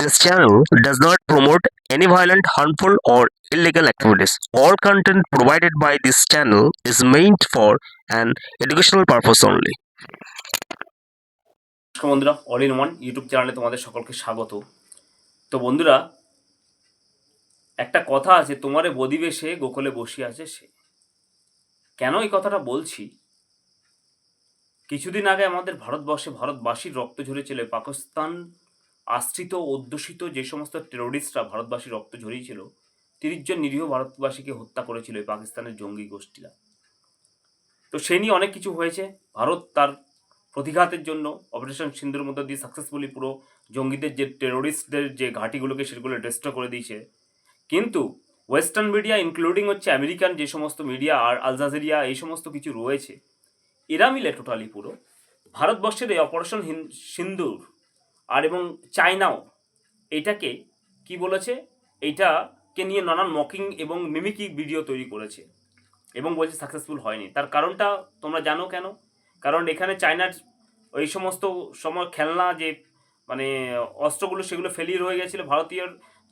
This channel does not promote any violent, harmful, or illegal activities. All content provided by this channel is meant for an educational purpose only. বন্ধুরা all in one YouTube চ্যানেলে তোমাদের সকলকে স্বাগত তো বন্ধুরা একটা কথা আছে তোমারে বদিবে সে গোকুলে বসিয়ে আছে সে কেন এই কথাটা বলছি কিছুদিন আগে আমাদের ভারতবর্ষে ভারতবাসীর রক্ত ঝরেছিল পাকিস্তান আশ্রিত অধ্যুষিত যে সমস্ত টেরোরিস্টরা ভারতবাসীর রক্ত ঝরিয়েছিল, তিরিশ জন নিরীহ ভারতবাসীকে হত্যা করেছিল এই পাকিস্তানের জঙ্গি গোষ্ঠীরা। তো সে নিয়ে অনেক কিছু হয়েছে। ভারত তার প্রতিঘাতের জন্য অপারেশন সিন্ধুর মধ্যে দিয়ে সাকসেসফুলি পুরো জঙ্গিদের যে টেরোরিস্টদের যে ঘাঁটিগুলোকে সেগুলো ডিস্ট্রয় করে দিয়েছে। কিন্তু ওয়েস্টার্ন মিডিয়া ইনক্লুডিং হচ্ছে আমেরিকান যে সমস্ত মিডিয়া আর আলজাজেরিয়া এই সমস্ত কিছু রয়েছে, এরা মিলে টোটালি পুরো। ভারতবর্ষের এই অপারেশন সিন্দুর আর এবং চায়নাও এটাকে কি বলেছে? এইটাকে নিয়ে নানান মকিং এবং মিমিকি ভিডিও তৈরি করেছে এবং বলছে সাকসেসফুল হয়নি। তার কারণটা তোমরা জানো কেন? কারণ এখানে চায়নার ওই সমস্ত সময় খেলনা যে মানে অস্ত্রগুলো সেগুলো ফেলিয়ে রয়ে গেছিল, ভারতীয়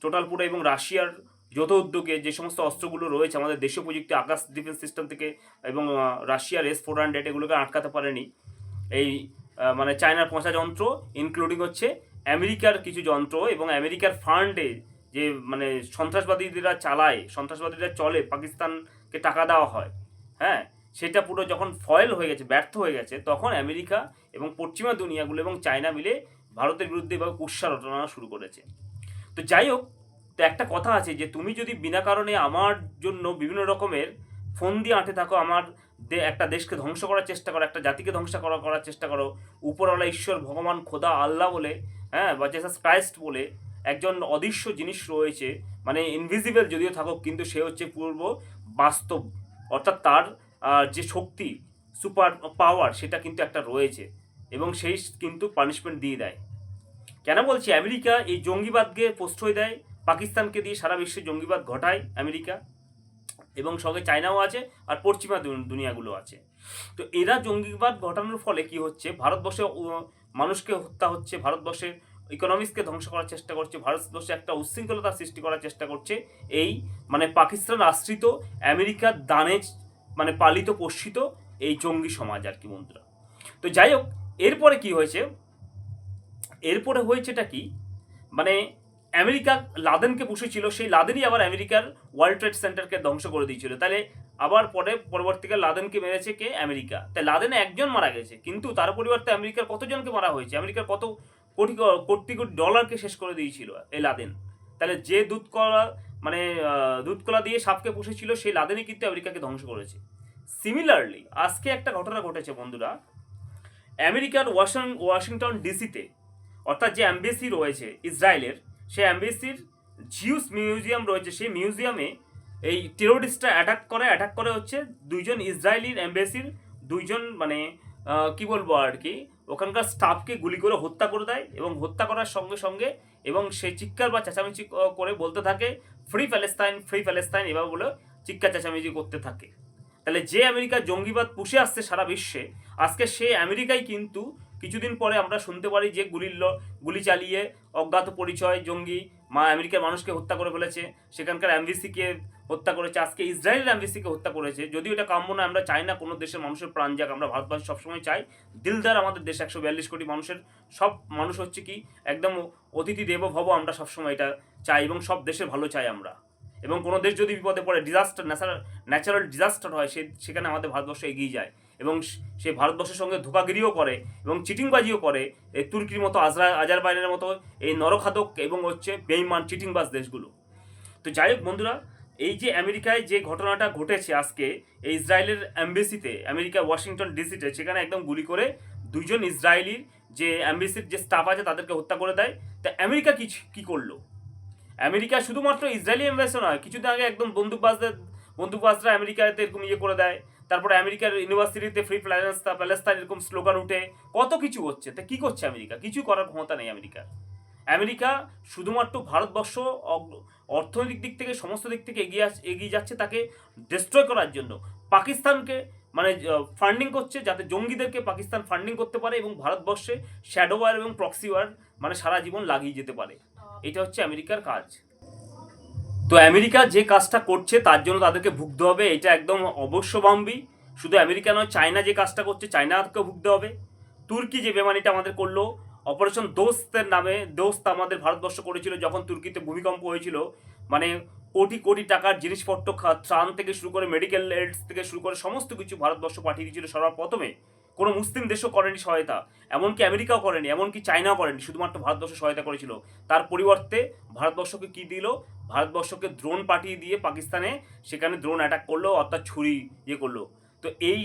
টোটাল পুরো এবং রাশিয়ার যৌথ উদ্যোগে যে সমস্ত অস্ত্রগুলো রয়েছে, আমাদের দেশীয় প্রযুক্তি, আকাশ ডিফেন্স সিস্টেম থেকে এবং রাশিয়ার এস ফোর হান্ড্রেড এগুলোকে আটকাতে পারেনি। এই মানে চায়নার পচা যন্ত্র ইনক্লুডিং হচ্ছে আমেরিকার কিছু যন্ত্র এবং আমেরিকার ফান্ডে যে মানে সন্ত্রাসবাদীরা চালায়, সন্ত্রাসবাদীরা চলে, পাকিস্তানকে টাকা দেওয়া হয় হ্যাঁ? সেটা পুরো যখন ফয়েল হয়ে গেছে, ব্যর্থ হয়ে গেছে, তখন আমেরিকা এবং পশ্চিমা দুনিয়াগুলো এবং চায়না মিলে ভারতের বিরুদ্ধে এভাবে কুৎসা রটনা শুরু করেছে। তো যাই হোক, তো একটা কথা আছে যে, তুমি যদি বিনা কারণে আমার জন্য বিভিন্ন রকমের ফোন দিয়ে আঁটে থাকো, আমার একটা দেশকে ধ্বংস করার চেষ্টা করো, একটা জাতিকে ধ্বংস করা, করার চেষ্টা করো। উপরওয়ালা ঈশ্বর, ভগবান, খোদা, আল্লাহ বলে হ্যাঁ বা জেসাস ক্রাইস্ট বলে একজন অদৃশ্য জিনিস রয়েছে মানে ইনভিজিবল যদিও থাকুক, কিন্তু সে হচ্ছে পূর্ব বাস্তব। অর্থাৎ তার যে শক্তি সুপার পাওয়ার সেটা কিন্তু একটা রয়েছে এবং সেই কিন্তু পানিশমেন্ট দিয়ে দেয়। কেন বলছি? আমেরিকা এই জঙ্গিবাদকে প্রশ্রয় দেয়, পাকিস্তানকে দিয়ে সারা বিশ্বে জঙ্গিবাদ ঘটায় আমেরিকা। এবং সঙ্গে চায়নাও আছে আর পশ্চিমা দুনিয়াগুলো আছে। তো এরা জঙ্গিবাদ ঘটানোর ফলে কি হচ্ছে? ভারতবর্ষে মানুষকে হত্যা হচ্ছে, ভারতবর্ষের ইকোনমিক্সকে ধ্বংস করার চেষ্টা করছে, ভারতবর্ষে একটা উচ্ছৃঙ্খলতা সৃষ্টি করার চেষ্টা করছে। এই মানে পাকিস্তান আশ্রিত আমেরিকার দানে মানে পালিত পোষিত এই জঙ্গি সমাজ আর কি বন্ধুরা। তো যাই হোক, এরপরে কি হয়েছে? এরপরে হয়েছেটা কি? মানে আমেরিকা লাদেনকে পুষেছিল, সেই লাদেনই আবার আমেরিকার ওয়ার্ল্ড ট্রেড সেন্টারকে ধ্বংস করে দিয়েছিল। তাহলে আবার পরে পরবর্তীকালে লাদেনকে মেরেছে কে? আমেরিকা। তাই লাদেনে একজন মারা গেছে, কিন্তু তার পরিবর্তে আমেরিকার কতজনকে মারা হয়েছে? আমেরিকার কত কোটি কোটি কোটি ডলারকে শেষ করে দিয়েছিল এই লাদেন। তাহলে যে দুধকলা মানে দুধকলা দিয়ে সাপকে পুষেছিল, সেই লাদেনই কিন্তু আমেরিকাকে ধ্বংস করেছে। সিমিলারলি আজকে একটা ঘটনা ঘটেছে বন্ধুরা। আমেরিকার ওয়াশিং, ওয়াশিংটন ডিসিতে, অর্থাৎ যে অ্যাম্বাসি রয়েছে, ইসরায়েলের সেই অ্যাম্বাসির জিউস মিউজিয়াম রয়েছে। সেই মিউজিয়ামে এই টেরোরিস্টরা অ্যাটাক করে অ্যাটাক করে হচ্ছে দুইজন ইসরায়েলির অ্যাম্বাসির দুইজন মানে কি বলব আর কি, ওখানকার স্টাফকে গুলি করে হত্যা করে দেয় এবং হত্যা করার সঙ্গে সঙ্গে এবং সে চিৎকার বা চেঁচামেচি করে বলতে থাকে, ফ্রি প্যালেস্তাইন ফ্রি প্যালেস্তাইন এভাবে বলে চিৎকার চেঁচামেচি করতে থাকে। তাহলে যে আমেরিকা জঙ্গিবাদ পুষে আসছে সারা বিশ্বে, আজকে সে আমেরিকাই কিন্তু কিছুদিন পরে আমরা শুনতে পারি যে গুলির গুলি চালিয়ে অজ্ঞাত পরিচয় জঙ্গি মা আমেরিকার মানুষকে হত্যা করে ফেলেছে। সেখানকার অ্যাম্বাসিকে হত্যা করেছে। আজকে ইসরায়েলের অ্যাম্বাসিকে হত্যা করেছে। যদিও এটা কাম্য না আমরা চাই না কোনো দেশের মানুষের প্রাণ যাক। আমরা ভারতবাসী সবসময় চাই দিলদার আমাদের দেশ। একশো বিয়াল্লিশ কোটি মানুষের সব মানুষ হচ্ছে কি একদম অতিথি দেব ভব। আমরা সবসময় এটা চাই এবং সব দেশের ভালো চাই আমরা। এবং কোনো দেশ যদি বিপদে পড়ে ডিজাস্টার ন্যাচারাল ন্যাচারাল ডিজাস্টার হয়, সে সেখানে আমাদের ভারতবর্ষ এগিয়ে যায়। এবং সে ভারতবর্ষের সঙ্গে ধোকাগিরিও করে এবং চিটিংবাজিও করে। এই তুর্কির মতো আজরা আজারবাইনের মতো এই নরখাদক এবং হচ্ছে বেইমান চিটিংবাজ দেশগুলো। তো যাই হোক বন্ধুরা, এই যে আমেরিকায় যে ঘটনাটা ঘটেছে আজকে, এই ইসরায়েলের অ্যাম্বাসিতে, আমেরিকা ওয়াশিংটন ডিসিতে, সেখানে একদম গুলি করে দুইজন ইসরায়েলির যে অ্যাম্বাসির যে স্টাফ আছে তাদেরকে হত্যা করে দেয়। তা আমেরিকা কি কী করল? আমেরিকা শুধুমাত্র ইসরায়েলি এম্বাসি নয়, কিছুদিন আগে একদম বন্দুকবাজদের, বন্দুকবাজরা আমেরিকাতে এরকম ইয়ে করে দেয়। তারপরে আমেরিকার ইউনিভার্সিটিতে ফ্রি প্যালেস্তা প্যালেস্তাইন এরকম স্লোগান উঠে কত কিছু হচ্ছে? তা কি করছে আমেরিকা? কিছু করার ক্ষমতা নেই আমেরিকার। আমেরিকা শুধুমাত্র ভারতবর্ষ অর্থনৈতিক দিক থেকে সমস্ত দিক থেকে এগিয়ে আস- এগিয়ে যাচ্ছে তাকে ডিস্ট্রয় করার জন্য। পাকিস্তানকে মানে ফান্ডিং করছে যাতে জঙ্গিদেরকে পাকিস্তান ফান্ডিং করতে পারে এবং ভারতবর্ষে শ্যাডো ওয়ার এবং প্রক্সি ওয়ার মানে সারা জীবন লাগিয়ে যেতে পারে। এটা হচ্ছে আমেরিকার কাজ। তো আমেরিকা যে কাজটা করছে, তার জন্য তাদেরকে ভুগতে হবে, এটা একদম অবশ্যম্বী শুধু আমেরিকা নয়, চায়না যে কাজটা করছে, চায়নাকেও ভুগতে হবে। তুর্কি যে বেমানিটা আমাদের করল, অপারেশন দোস্তের নামে, দোস্ত আমাদের ভারতবর্ষ করেছিল, যখন তুর্কিতে ভূমিকম্প হয়েছিল মানে কোটি কোটি টাকার জিনিসপত্র ত্রাণ থেকে শুরু করে মেডিকেল এইডস থেকে শুরু করে সমস্ত কিছু ভারতবর্ষ পাঠিয়ে দিয়েছিল সর্বপ্রথমে। কোনো মুসলিম দেশও করেনি সহায়তা, এমনকি আমেরিকাও করেনি, এমনকি চায়নাও করেনি, শুধুমাত্র ভারতবর্ষ সহায়তা করেছিল। তার পরিবর্তে ভারতবর্ষকে কি দিল? ভারতবর্ষকে দ্রোণ পাঠিয়ে দিয়ে পাকিস্তানে সেখানে দ্রোণ অ্যাটাক করল, অর্থাৎ ছুরি ইয়ে করল। তো এই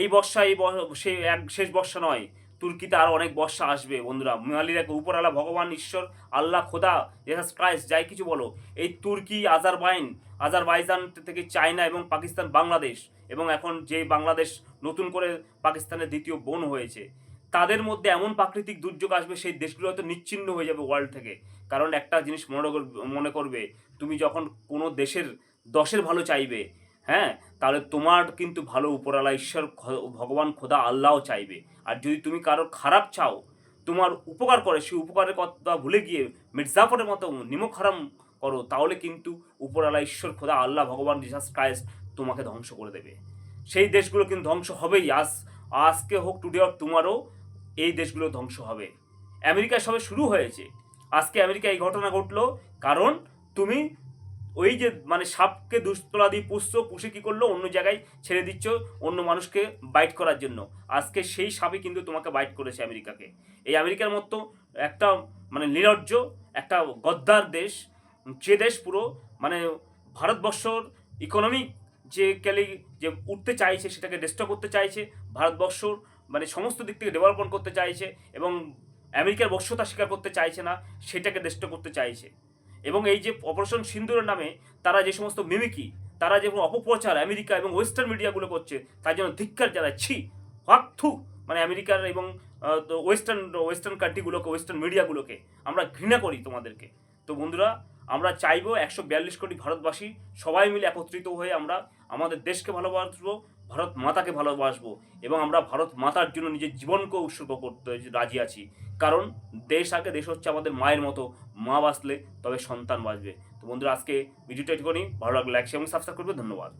এই বর্ষা, এই সে এক শেষ বর্ষা নয়, তুর্কিতে আরও অনেক বর্ষা আসবে, বন্ধুরা। মিয়ালিরাকে উপরালা ভগবান, ঈশ্বর, আল্লাহ, খোদা জেসাস ক্রাইস্ট যাই কিছু বলো। এই তুর্কি, আজারবাইন, আজারবাইজান থেকে চায়না এবং পাকিস্তান, বাংলাদেশ এবং এখন যে বাংলাদেশ নতুন করে পাকিস্তানের দ্বিতীয় বোন হয়েছে, তাদের মধ্যে এমন প্রাকৃতিক দুর্যোগ আসবে, সেই দেশগুলো হয়তো নিচ্ছিন্ন হয়ে যাবে ওয়ার্ল্ড থেকে। কারণ একটা জিনিস মনে মনে করবে, তুমি যখন কোনো দেশের দশের ভালো চাইবে হ্যাঁ তাহলে তোমার কিন্তু ভালো উপরালা ঈশ্বর ভগবান, খোদা, আল্লাহও চাইবে। আর যদি তুমি কারোর খারাপ চাও, তোমার উপকার করে, সেই উপকারের কথা ভুলে গিয়ে মির্জাফরের মতো নিমক হারাম করো, তাহলে কিন্তু উপরালা ঈশ্বর, খোদা, আল্লাহ, ভগবান জিসাস ক্রাইস্ট তোমাকে ধ্বংস করে দেবে। সেই দেশগুলো কিন্তু ধ্বংস হবেই। আজ, আজকে হোক টুডে অর টুমারো এই দেশগুলো ধ্বংস হবে। আমেরিকায় সবে শুরু হয়েছে। আজকে আমেরিকা এই ঘটনা ঘটলো। কারণ, তুমি ওই যে মানে সাপকে দুস্তলা দিয়ে পুষছো, পুষে কি করল? অন্য জায়গায় ছেড়ে দিচ্ছ অন্য মানুষকে বাইট করার জন্য। আজকে সেই সাপই কিন্তু তোমাকে বাইট করেছে আমেরিকাকে। এই আমেরিকার মতো একটা মানে নিরজ্জ একটা গদ্দার দেশ, যে দেশ পুরো মানে ভারতবর্ষর ইকোনমিক যে ক্যালি, যে উঠতে চাইছে সেটাকে ডিস্টার্ব করতে চাইছে, ভারতবর্ষর মানে সমস্ত দিক থেকে ডেভেলপমেন্ট করতে চাইছে এবং আমেরিকার বশ্যতা স্বীকার করতে চাইছে না, সেটাকে ডিস্টার্ব করতে চাইছে। এবং এই যে অপারেশন সিন্দুরের নামে তারা যে সমস্ত মিমিকি তারা যে অপপ্রচার আমেরিকা এবং ওয়েস্টার্ন মিডিয়াগুলো করছে, তার জন্য ধিক্কার জানাচ্ছি হাক থু মানে আমেরিকার এবং ওয়েস্টার্ন ওয়েস্টার্ন কান্ট্রিগুলোকে ওয়েস্টার্ন মিডিয়াগুলোকে আমরা ঘৃণা করি তোমাদেরকে। তো বন্ধুরা আমরা চাইব একশো বিয়াল্লিশ কোটি ভারতবাসী সবাই মিলে একত্রিত হয়ে আমরা আমাদের দেশকে ভালোবাসবো, ভারত মাতাকে ভালোবাসবো এবং আমরা ভারত মাতার জন্য নিজের জীবনকে উৎসর্গ করতে রাজি আছি। কারণ দেশ আগে দেশ হচ্ছে আমাদের মায়ের মতো, মা বাঁচলে তবে সন্তান বাঁচবে। তো বন্ধুরা, আজকে ভিডিওটা এটুকুনি। ভালো লাগলে লাইক শেয়ার এবং সাবস্ক্রাইব করবে। ধন্যবাদ।